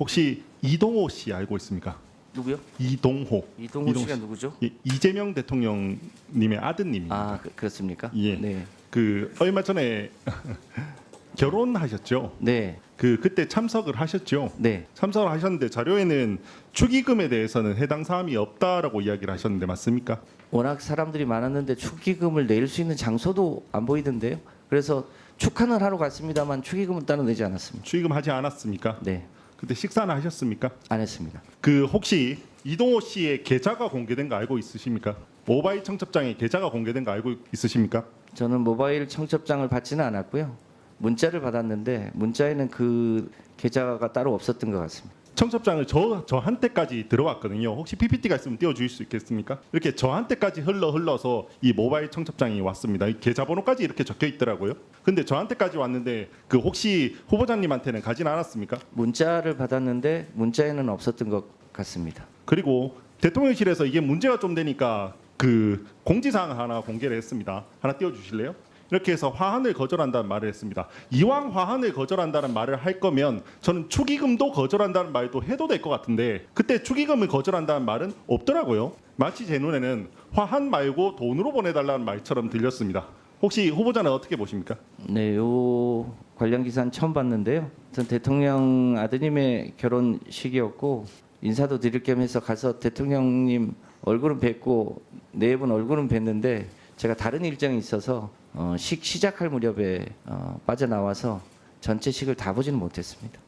혹시 이동호 씨 알고 있습니까? 누구요? 이동호. 이동호 씨가 씨. 누구죠? 예, 이재명 대통령님의 아드님입니다. 아 그, 그렇습니까? 예. 네. 그 얼마 전에 결혼하셨죠? 네. 그 그때 참석을 하셨죠? 네. 참석을 하셨는데 자료에는 축의금에 대해서는 해당 사항이 없다라고 이야기를 하셨는데 맞습니까? 워낙 사람들이 많았는데 축의금을 낼 수 있는 장소도 안 보이던데요. 그래서 축하는 하러 갔습니다만 축의금은 따로 내지 않았습니다. 축의금 하지 않았습니까? 네. 그때 식사는 하셨습니까? 안 했습니다. 그 혹시 이동호 씨의 계좌가 공개된 거 알고 있으십니까? 모바일 청첩장에 계좌가 공개된 거 알고 있으십니까? 저는 모바일 청첩장을 받지는 않았고요. 문자를 받았는데 문자에는 그 계좌가 따로 없었던 것 같습니다. 청첩장을 저 저한테까지 들어왔거든요. 혹시 PPT가 있으면 띄워주실 수 있겠습니까? 이렇게 저한테까지 흘러 흘러서 이 모바일 청첩장이 왔습니다. 이 계좌번호까지 이렇게 적혀 있더라고요. 근데 저한테까지 왔는데 그 혹시 후보자님한테는 가진 않았습니까? 문자를 받았는데 문자에는 없었던 것 같습니다. 그리고 대통령실에서 이게 문제가 좀 되니까 그 공지사항 하나 공개를 했습니다. 하나 띄워주실래요? 이렇게 해서 화환을 거절한다는 말을 했습니다. 이왕 화환을 거절한다는 말을 할 거면 저는 축의금도 거절한다는 말도 해도 될 것 같은데 그때 축의금을 거절한다는 말은 없더라고요. 마치 제 눈에는 화환 말고 돈으로 보내달라는 말처럼 들렸습니다. 혹시 후보자는 어떻게 보십니까? 네, 요 관련 기사는 처음 봤는데요. 전 대통령 아드님의 결혼식이었고 인사도 드릴 겸 해서 가서 대통령님 얼굴은 뵙고 네분 얼굴은 뵀는데 제가 다른 일정이 있어서 어, 식 시작할 무렵에 어, 빠져나와서 전체 식을 다 보지는 못했습니다.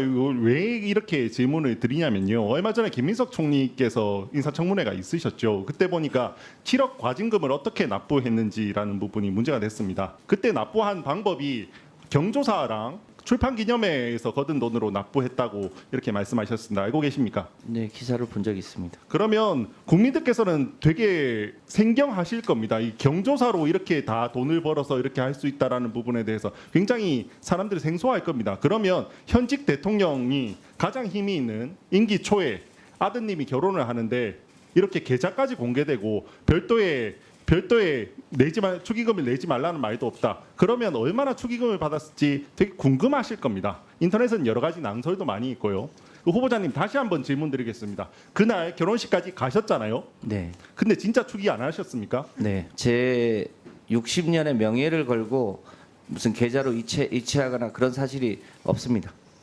이거 왜 이렇게 질문을 드리냐면요. 얼마 전에 김민석 총리께서 인사청문회가 있으셨죠. 그때 보니까 7억 과징금을 어떻게 납부했는지라는 부분이 문제가 됐습니다. 그때 납부한 방법이 경조사랑 출판 기념회에서 거둔 돈으로 납부했다고 이렇게 말씀하셨습니다. 알고 계십니까? 네, 기사를 본 적이 있습니다. 그러면 국민들께서는 되게 생경하실 겁니다. 이 경조사로 이렇게 다 돈을 벌어서 이렇게 할 수 있다라는 부분에 대해서 굉장히 사람들이 생소할 겁니다. 그러면 현직 대통령이 가장 힘이 있는 임기 초에 아드님이 결혼을 하는데 이렇게 계좌까지 공개되고 별도의 별도의 내지 말 축의금을 내지 말라는 말도 없다. 그러면 얼마나 축의금을 받았을지 되게 궁금하실 겁니다. 인터넷은 여러 가지 낭설도 많이 있고요. 그 후보자님 다시 한번 질문드리겠습니다. 그날 결혼식까지 가셨잖아요. 네, 근데 진짜 축의 안 하셨습니까? 네, 제 60년의 명예를 걸고 무슨 계좌로 이체 이체하거나 그런 사실이 없습니다.